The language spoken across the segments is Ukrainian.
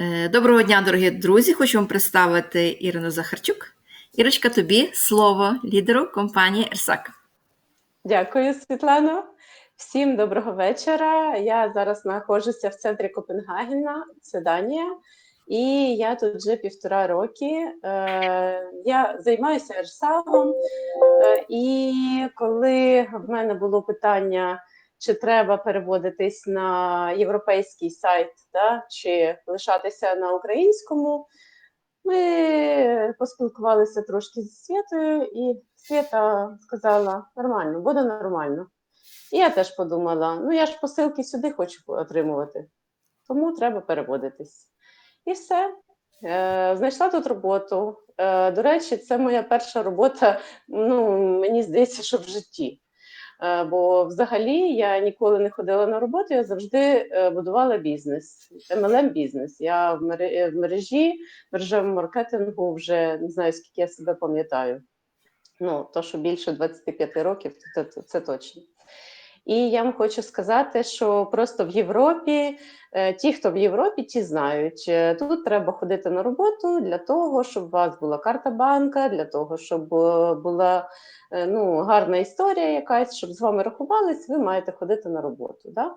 Е, Доброго дня, дорогі друзі! Хочу вам представити Ірину Захарчук. Ірочка, тобі слово лідеру компанії Ерсак. Дякую, Світлано. Всім доброго вечора. Я зараз знаходжуся в центрі Копенгагена, це Данія, і я тут вже півтора роки. Е, Я займаюся ерсагом, е, і коли в мене було питання, чи треба переводитись на європейський сайт, да, чи лишатися на українському, ми поспілкувалися трошки зі Світою, і Свята сказала: нормально, буде нормально. І я теж подумала: ну я ж посилки сюди хочу отримувати, тому треба переводитись. І все. Е, Знайшла тут роботу. Е, До речі, це моя перша робота, ну, мені здається, що в житті. Е, Бо взагалі я ніколи не ходила на роботу, я завжди е, будувала бізнес, MLM бізнес. Я в в мережі, мережевому маркетингу вже не знаю, скільки я себе пам'ятаю. Ну, то, що більше 25 років, то, то, це точно. І я вам хочу сказати, що просто в Європі, е, ті, хто в Європі, ті знають, е, тут треба ходити на роботу для того, щоб у вас була карта банка, для того, щоб е, була ну, гарна історія якась, щоб з вами рахувались, ви маєте ходити на роботу. Да?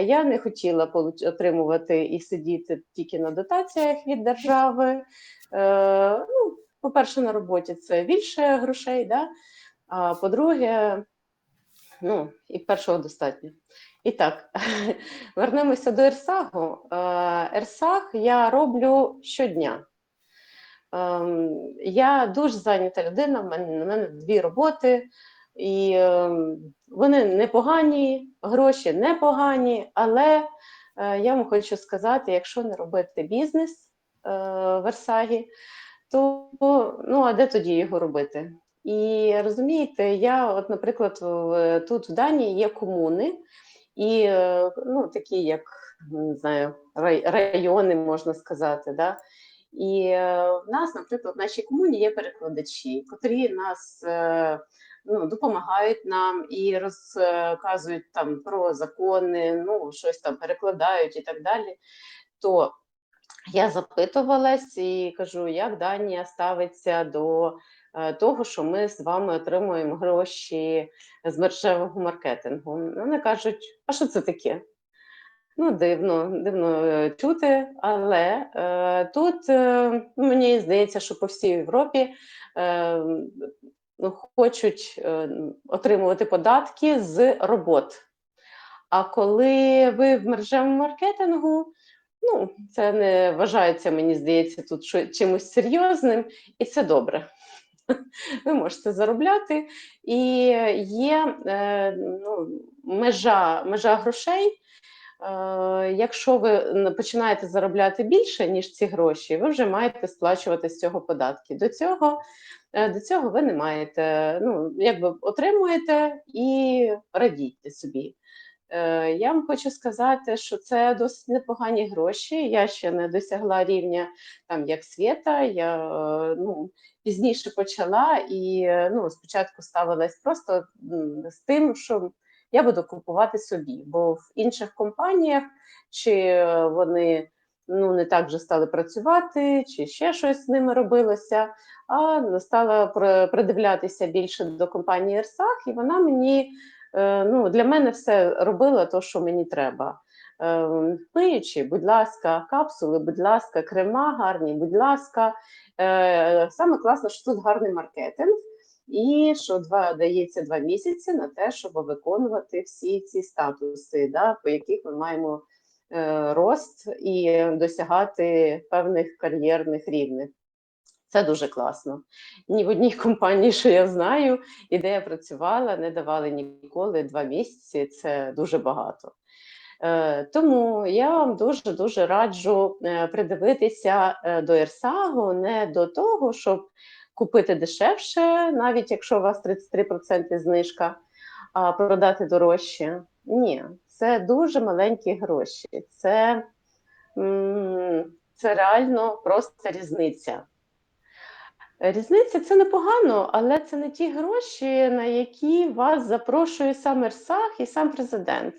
Я не хотіла отримувати і сидіти тільки на дотаціях від держави. Ну, по-перше, на роботі це більше грошей, да? а по-друге, ну, і першого достатньо. І так, вернемося до Ерсагу. Е, Ерсаг я роблю щодня. Ем, Я дуже зайнята людина, в мене, в мене дві роботи, і ем, вони непогані, гроші непогані, але е, я вам хочу сказати: якщо не робити бізнес е, в Ерсагі, то ну, а де тоді його робити? І розумієте, я, от, наприклад, тут в Данії є комуни, і е, ну, такі, як не знаю, рай, райони, можна сказати. Да? І е, в нас, наприклад, в нашій комуні є перекладачі, котрі нас е, ну, допомагають нам і розказують там про закони, ну, щось там перекладають і так далі. То я запитувалась і кажу, як Данія ставиться до е, того, що ми з вами отримуємо гроші з мережевого маркетингу. Вони кажуть, а що це таке? Ну, дивно, дивно е, чути, але е, тут е, мені здається, що по всій Європі е, ну, хочуть е, отримувати податки з робот. А коли ви в мережевому маркетингу, ну, це не вважається, мені здається, тут чимось серйозним, і це добре. Ви можете заробляти, і є е, ну, межа, межа грошей. Е, Якщо ви починаєте заробляти більше, ніж ці гроші, ви вже маєте сплачувати з цього податки. До цього, е, до цього ви не маєте. Ну, якби отримуєте і радійте собі. Е, Я вам хочу сказати, що це досить непогані гроші. Я ще не досягла рівня там як світа. Я е, ну, пізніше почала і е, ну, спочатку ставилась просто з тим, що я буду купувати собі, бо в інших компаніях чи вони ну, не так вже стали працювати, чи ще щось з ними робилося, а стала придивлятися більше до компанії Ерсах, і вона мені ну, для мене все робила те, що мені треба. Е, будь ласка, капсули, будь ласка, крема гарні, будь ласка. Е, Саме класно, що тут гарний маркетинг, і що два дається два місяці на те, щоб виконувати всі ці статуси, да, по яких ми маємо е, рост і досягати певних кар'єрних рівнів. Це дуже класно. Ні в одній компанії, що я знаю, і де я працювала, не давали ніколи два місяці. Це дуже багато. Е, Тому я вам дуже дуже раджу е, придивитися е, до Ерсагу не до того, щоб купити дешевше, навіть якщо у вас 33% знижка, а продати дорожче. Ні, це дуже маленькі гроші. Це, це реально просто різниця. Різниця це непогано, але це не ті гроші, на які вас запрошує сам Ерсах і сам президент.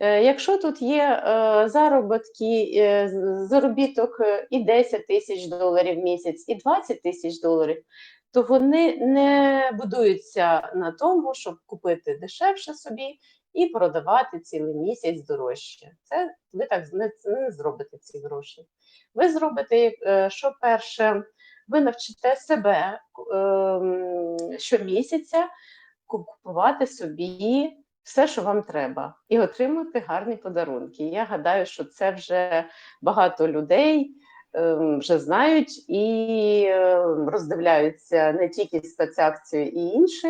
Е, Якщо тут є е, заробітки, е, заробіток е, і 10 тисяч доларів в місяць, і 20 тисяч доларів, то вони не будуються на тому, щоб купити дешевше собі і продавати цілий місяць дорожче. Це ви так не, не зробите ці гроші. Ви зробите, е, що перше, ви навчите себе ем, щомісяця купувати собі все, що вам треба, і отримати гарні подарунки. Я гадаю, що це вже багато людей ем, вже знають і ем, роздивляються не тільки спецакцію і інші,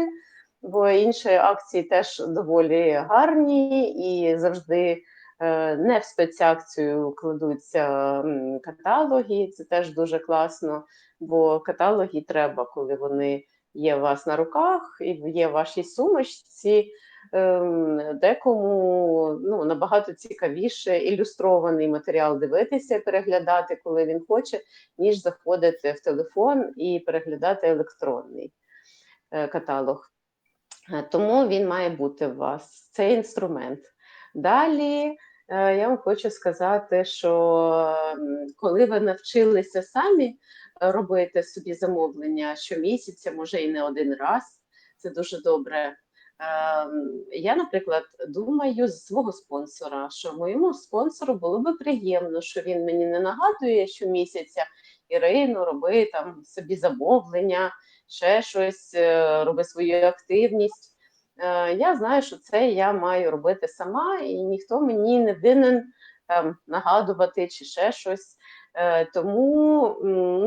бо інші акції теж доволі гарні і завжди. Е, Не в спецакцію кладуться каталоги, це теж дуже класно, бо каталоги треба, коли вони є у вас на руках і є в вашій сумочці. Ем, Декому ну, набагато цікавіше ілюстрований матеріал дивитися, переглядати, коли він хоче, ніж заходити в телефон і переглядати електронний е, каталог. Е, Тому він має бути у вас цей інструмент. Далі я вам хочу сказати, що коли ви навчилися самі робити собі замовлення щомісяця, може і не один раз, це дуже добре. Ем, Я, наприклад, думаю з свого спонсора, що моєму спонсору було би приємно, що він мені не нагадує щомісяця Ірину, роби там собі замовлення, ще щось, е, роби свою активність. Е, Я знаю, що це я маю робити сама, і ніхто мені не винен там нагадувати чи ще щось. Е, Тому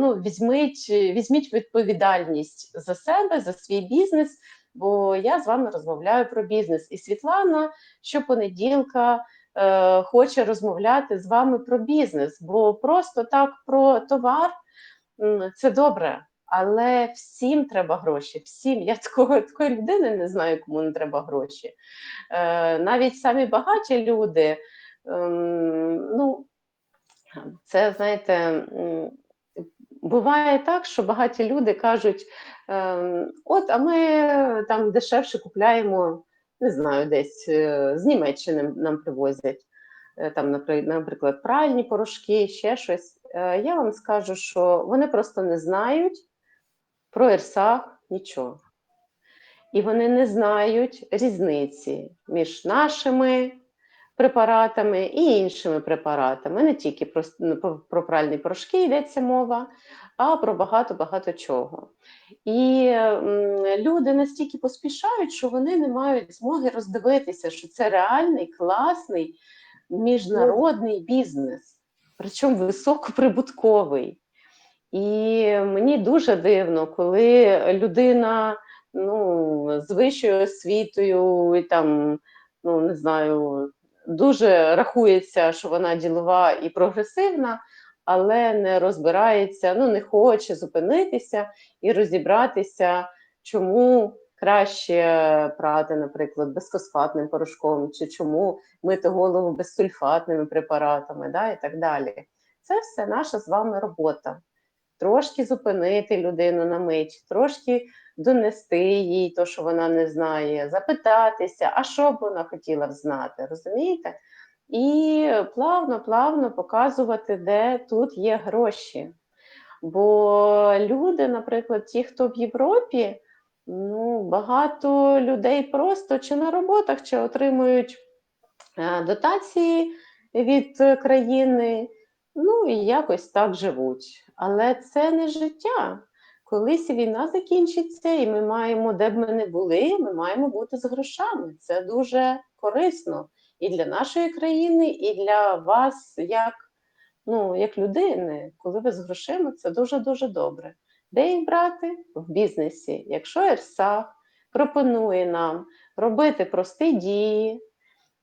ну, візьміть, візьміть відповідальність за себе, за свій бізнес, бо я з вами розмовляю про бізнес. І Світлана щопонеділка е, хоче розмовляти з вами про бізнес, бо просто так про товар це добре. Але всім треба гроші. Всім я такого такої людини не знаю, кому не треба гроші. Е, навіть самі багаті люди. ем, ну, це знаєте, буває так, що багаті люди кажуть: ем, от, а ми там дешевше купляємо, не знаю, десь е, з Німеччини нам привозять. Е, Там, напри- наприклад, пральні порошки, ще щось. Е, Я вам скажу, що вони просто не знають про Ерсах нічого. І вони не знають різниці між нашими препаратами і іншими препаратами. Не тільки про, ну, про, пральні порошки йдеться мова, а про багато-багато чого. І люди настільки поспішають, що вони не мають змоги роздивитися, що це реальний, класний міжнародний бізнес, причому високоприбутковий. І мені дуже дивно, коли людина ну, з вищою освітою і там, ну не знаю, дуже рахується, що вона ділова і прогресивна, але не розбирається, ну не хоче зупинитися і розібратися, чому краще прати, наприклад, безфосфатним порошком, чи чому мити голову безсульфатними препаратами, да, і так далі. Це все наша з вами робота трошки зупинити людину на мить, трошки донести їй то, що вона не знає, запитатися, а що б вона хотіла б знати, розумієте? І плавно-плавно показувати, де тут є гроші. Бо люди, наприклад, ті, хто в Європі, ну, багато людей просто чи на роботах, чи отримують е, дотації від країни, ну і якось так живуть. Але це не життя. Колись війна закінчиться, і ми маємо, де б ми не були, ми маємо бути з грошами. Це дуже корисно і для нашої країни, і для вас, як, ну, як людини. Коли ви з грошима, це дуже-дуже добре. Де їх брати? В бізнесі. Якщо ЕРСА пропонує нам робити прості дії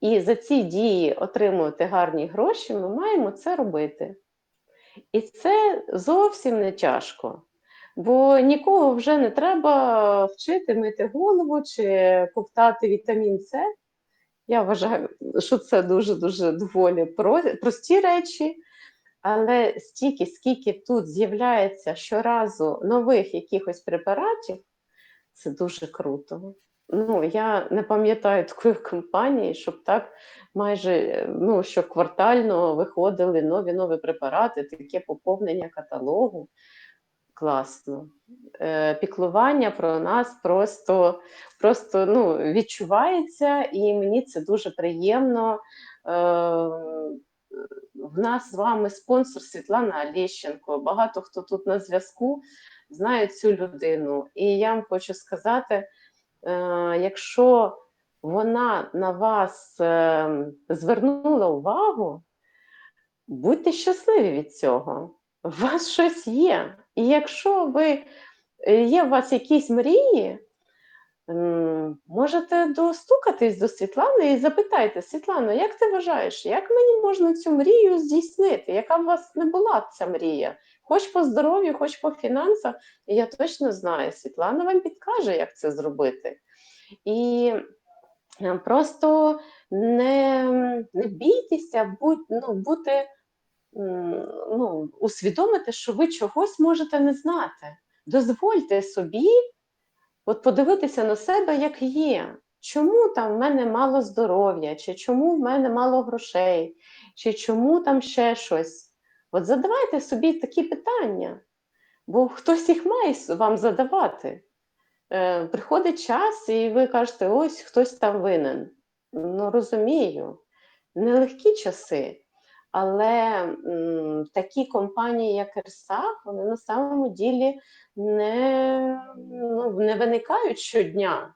і за ці дії отримувати гарні гроші, ми маємо це робити. І це зовсім не тяжко. Бо нікого вже не треба вчити мити голову чи ковтати вітамін С. Я вважаю, що це дуже-дуже доволі прості речі, але стільки, скільки тут з'являється щоразу нових якихось препаратів, це дуже круто. Ну, я не пам'ятаю такої компанії, щоб так майже е, ну, що квартально виходили нові нові препарати, таке поповнення каталогу. Класно. Е, піклування про нас просто, просто ну, відчувається, і мені це дуже приємно. Е, в нас з вами спонсор Світлана Олещенко. Багато хто тут на зв'язку знає цю людину. І я вам хочу сказати: якщо вона на вас е, звернула увагу, будьте щасливі від цього. У вас щось є. І якщо ви е, є у вас якісь мрії, можете достукатись до Світлани і запитайте, Світлано, як ти вважаєш, як мені можна цю мрію здійснити? Яка у вас не була ця мрія? Хоч по здоров'ю, хоч по фінансах, і я точно знаю, Світлана вам підкаже, як це зробити. І е, просто не, не бійтеся, будь, ну, бути ну, усвідомити, що ви чогось можете не знати. Дозвольте собі от подивитися на себе, як є. Чому там в мене мало здоров'я, чи чому в мене мало грошей, чи чому там ще щось. От задавайте собі такі питання, бо хтось їх має вам задавати. Е, приходить час, і ви кажете, ось хтось там винен. Ну, розумію, нелегкі часи. Але м, такі компанії, як Ерсак, вони на самому ділі не, ну, не виникають щодня.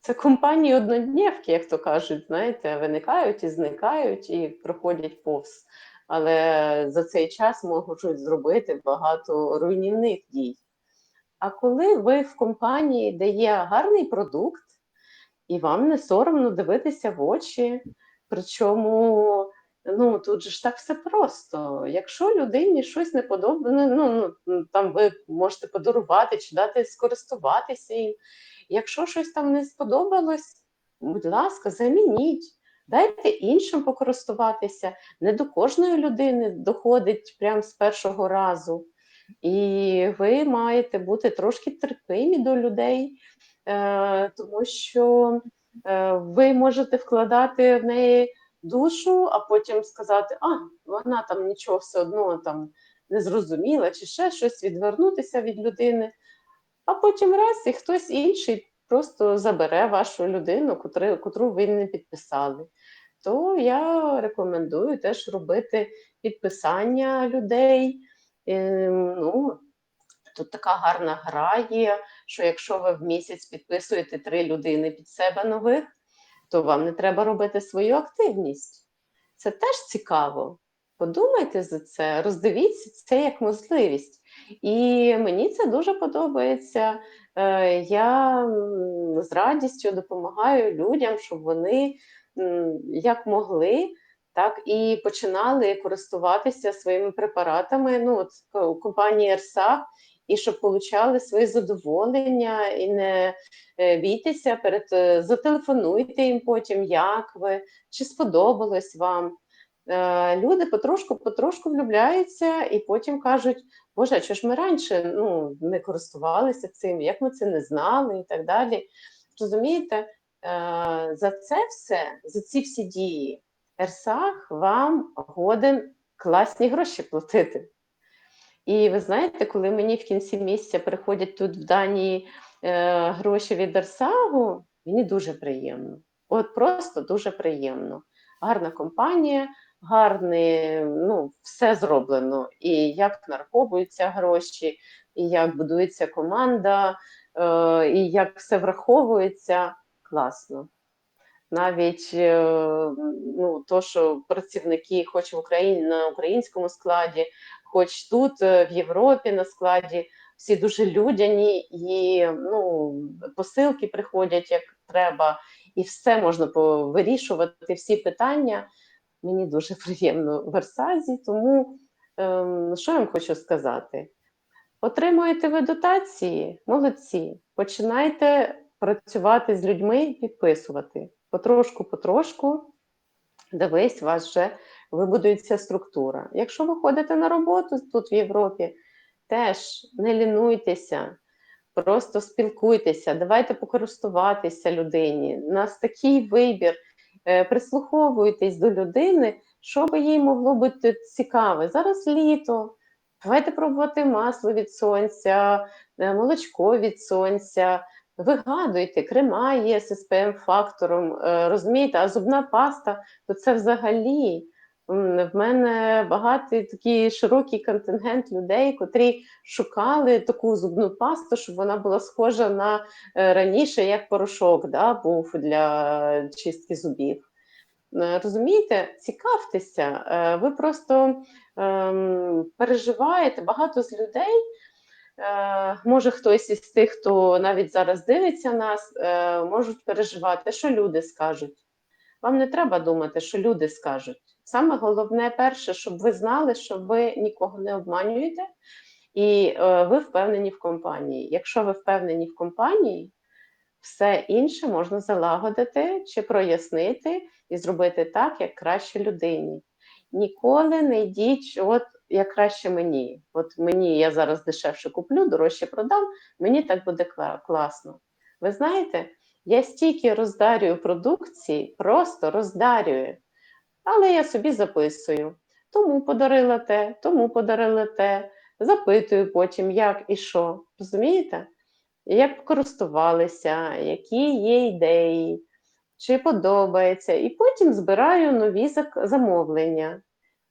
Це компанії однодневки, як то кажуть, знаєте, виникають і зникають, і проходять повз. Але за цей час можуть зробити багато руйнівних дій. А коли ви в компанії, де є гарний продукт, і вам не соромно дивитися в очі, причому ну, тут же ж так все просто. Якщо людині щось не подобається, ну, ну, там ви можете подарувати чи дати скористуватися їм. Якщо щось там не сподобалось, будь ласка, замініть. Дайте іншим покористуватися. Не до кожної людини доходить прямо з першого разу. І ви маєте бути трошки терпимі до людей, е, тому що е, ви можете вкладати в неї душу, а потім сказати, а вона там нічого все одно там не зрозуміла, чи ще щось відвернутися від людини. А потім раз і хтось інший просто забере вашу людину, котру, котру ви не підписали. То я рекомендую теж робити підписання людей. Ем, ну, Тут така гарна гра є, що якщо ви в місяць підписуєте три людини під себе нових, то вам не треба робити свою активність. Це теж цікаво. Подумайте за це, роздивіться це як можливість. І мені це дуже подобається. Е, Я з радістю допомагаю людям, щоб вони як могли, так і починали користуватися своїми препаратами. Ну, от у компанії РСА, і щоб получали свої задоволення і не е, бійтеся перед е, зателефонуйте їм потім, як ви, чи сподобалось вам. Е, Люди потрошку-потрошку влюбляються і потім кажуть, Боже, а чого ж ми раніше ну, не користувалися цим, як ми це не знали і так далі. Розумієте, е, за це все, за ці всі дії, Ерсах вам годен класні гроші платити. І ви знаєте, коли мені в кінці місяця приходять тут в Данії е, гроші від Ерсагу, мені дуже приємно. От просто дуже приємно. Гарна компанія, гарне, ну, все зроблено. І як нараховуються гроші, і як будується команда, е, і як все враховується, класно. Навіть е, ну, то, що працівники, хоч в Україні на українському складі, хоч тут е, в Європі на складі, всі дуже людяні, і ну, посилки приходять як треба, і все можна вирішувати, всі питання. Мені дуже приємно в Версазі, тому ем, що я вам хочу сказати? Отримуєте ви дотації, молодці. Починайте працювати з людьми, підписувати. Потрошку-потрошку, дивись, у вас вже вибудується структура. Якщо ви ходите на роботу тут в Європі, теж не лінуйтеся, просто спілкуйтеся, давайте покористуватися людині. У нас такий вибір. Е, Прислуховуйтесь до людини, що би їй могло бути цікаве. Зараз літо. Давайте пробувати масло від сонця, е, молочко від сонця. Вигадуйте, крема є з SPM фактором, е, розумієте, а зубна паста то це взагалі. В мене багатий такий широкий контингент людей, котрі шукали таку зубну пасту, щоб вона була схожа на е, раніше, як порошок да, був для чистки зубів. Е, Розумієте, цікавтеся, ви просто ем, переживаєте багато з людей. Е, може, хтось із тих, хто навіть зараз дивиться нас, е, можуть переживати, що люди скажуть. Вам не треба думати, що люди скажуть. Саме головне, перше, щоб ви знали, що ви нікого не обманюєте, і е, ви впевнені в компанії. Якщо ви впевнені в компанії, все інше можна залагодити чи прояснити і зробити так, як краще людині. Ніколи не йдіть, от як краще мені. От мені я зараз дешевше куплю, дорожче продам, мені так буде класно. Ви знаєте, я стільки роздарюю продукції, просто роздарюю, але я собі записую. Тому подарила те, тому подарила те, запитую потім, як і що. Розумієте? Як користувалися, які є ідеї, чи подобається, і потім збираю нові замовлення,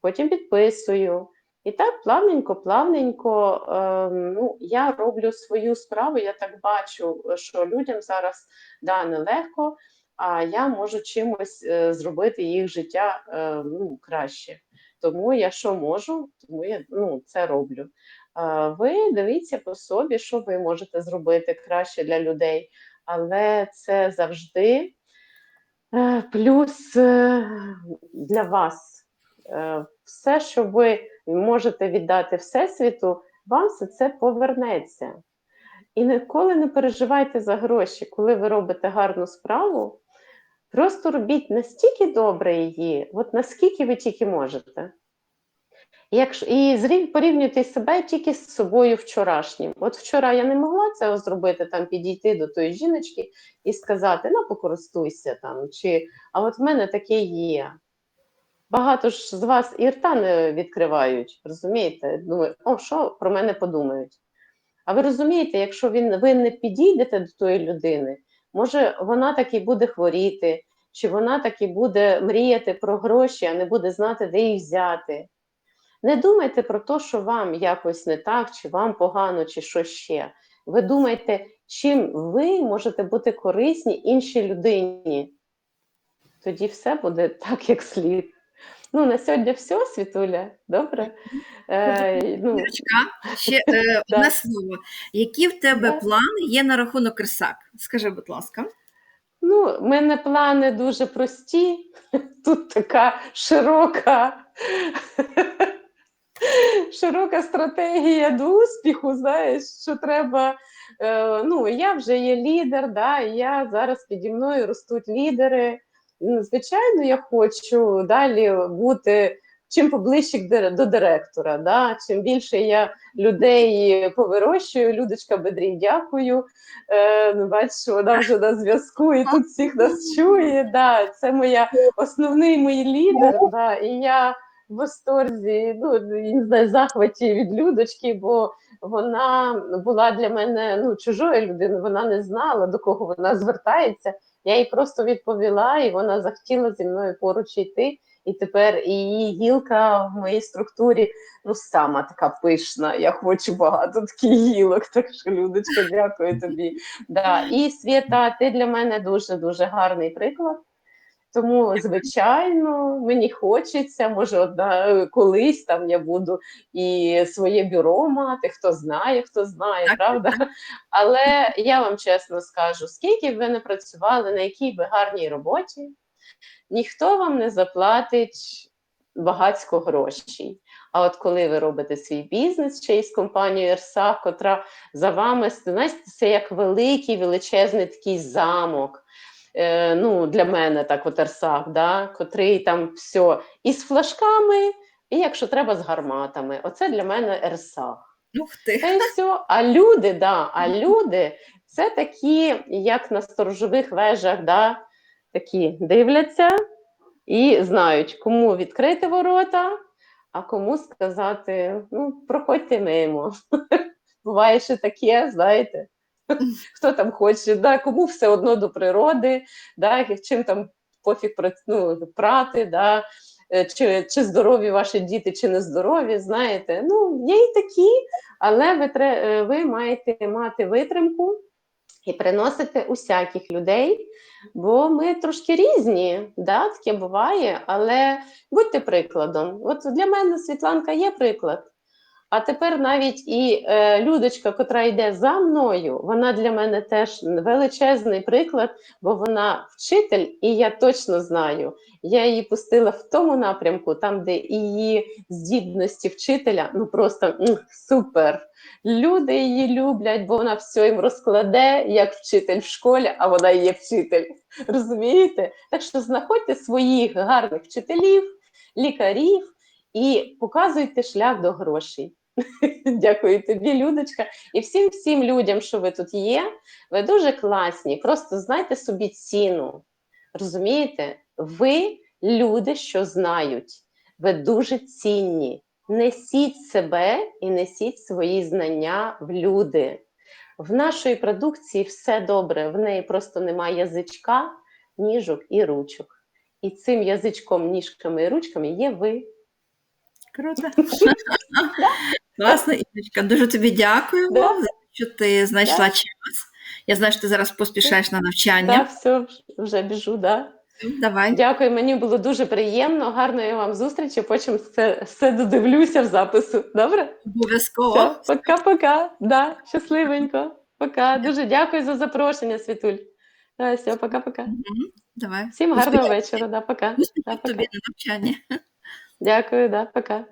потім підписую. І так плавненько, плавненько ем, ну, я роблю свою справу. Я так бачу, що людям зараз да, нелегко, а я можу чимось е, зробити їх життя е, ну, краще. Тому я що можу, тому я ну, це роблю. Е, Ви дивіться по собі, що ви можете зробити краще для людей, але це завжди е, плюс е, для вас. Е, Все, що ви можете віддати Всесвіту, вам все це повернеться. І ніколи не переживайте за гроші, коли ви робите гарну справу. Просто робіть настільки добре її, от наскільки ви тільки можете. Якщо, і порівнюйте себе тільки з собою вчорашнім. От вчора я не могла цього зробити, там підійти до тої жіночки і сказати: ну, покористуйся там. Чи... А от в мене таке є. Багато ж з вас і рта не відкривають, розумієте? Думаю, о, що про мене подумають. А ви розумієте, якщо він, ви не підійдете до тої людини, може вона таки буде хворіти, чи вона таки буде мріяти про гроші, а не буде знати, де їх взяти. Не думайте про те, що вам якось не так, чи вам погано, чи що ще. Ви думайте, чим ви можете бути корисні іншій людині. Тоді все буде так, як слід. Ну, на сьогодні все, Світуля. Добре? Е, ну, ще е, одне слово. Які в тебе плани є на рахунок Рисак? Скажи, будь ласка. Ну, в мене плани дуже прості. Тут така широка, широка стратегія до успіху. Знаєш, що треба. Е, ну, я вже є лідер, да, і я зараз піді мною ростуть лідери. Звичайно, я хочу далі бути чим поближче до директора. Да? Чим більше я людей повирощую, Людочка Бедрій, дякую. Е, ну, бачиш, вона вже на зв'язку і тут всіх нас чує. Да, це моя основний мій лідер. Да, і я в восторзі, ну не знаю, захваті від Людочки, бо вона була для мене ну, чужою людиною, вона не знала, до кого вона звертається. Я їй просто відповіла, і вона захотіла зі мною поруч йти. І тепер її гілка в моїй структурі ну сама така пишна. Я хочу багато таких гілок. Так що, Людочка, дякую тобі. Да. І Свята, ти для мене дуже дуже гарний приклад. Тому, звичайно, мені хочеться, може, одна колись там я буду і своє бюро мати, хто знає, хто знає, Так, правда? Але я вам чесно скажу, скільки б ви не працювали, на якій би гарній роботі, ніхто вам не заплатить багатько грошей. А от коли ви робите свій бізнес ще із компанією Ерсах, котра за вами знаєте, це як великий величезний такий замок. Е, ну, для мене так от Ерсах, да, котрий там все і з флажками, і якщо треба, з гарматами. Оце для мене Ерсах. Ух ти. Й все. А люди, да, а люди це такі, як на сторожових вежах, да, такі дивляться і знають, кому відкрити ворота, а кому сказати: ну, проходьте мимо. Буває ще таке, знаєте. Хто там хоче, да, кому все одно до природи, да, чим там пофіг ну, прати, да, е, чи, чи здорові ваші діти, чи не здорові, знаєте. Ну, є і такі, але ви, е, ви маєте мати витримку і приносити усяких людей, бо ми трошки різні, да, таке буває, але будьте прикладом. От для мене Світланка є приклад. А тепер навіть і е, Людочка, котра йде за мною, вона для мене теж величезний приклад, бо вона вчитель, і я точно знаю, я її пустила в тому напрямку, там, де її здібності вчителя, ну просто супер. Люди її люблять, бо вона все їм розкладе, як вчитель в школі, а вона є вчитель. Розумієте? Так що знаходьте своїх гарних вчителів, лікарів і показуйте шлях до грошей. Дякую тобі, Людочка. І всім всім людям, що ви тут є, ви дуже класні. Просто знайте собі ціну. Розумієте? Ви люди, що знають. Ви дуже цінні. Несіть себе і несіть свої знання в люди. В нашої продукції все добре, в неї просто немає язичка, ніжок і ручок. І цим язичком, ніжками і ручками є ви. Круто. Класно, Ірочка. Дуже тобі дякуємо, Да. за те, що ти знайшла Да. час. Я знаю, що ти зараз поспішаєш на навчання. Так, все, вже біжу, да. Давай. Дякую, мені було дуже приємно. Гарної вам зустрічі. Потім все, все додивлюся в запису. Добре? Обов'язково. Пока-пока. Да, щасливенько. Пока. Дуже дякую за запрошення, Світуль. Да, все, пока-пока. Давай. Всім гарного вечора. Да, пока. Да, пока. тобі на навчанні. Дякую, да, пока.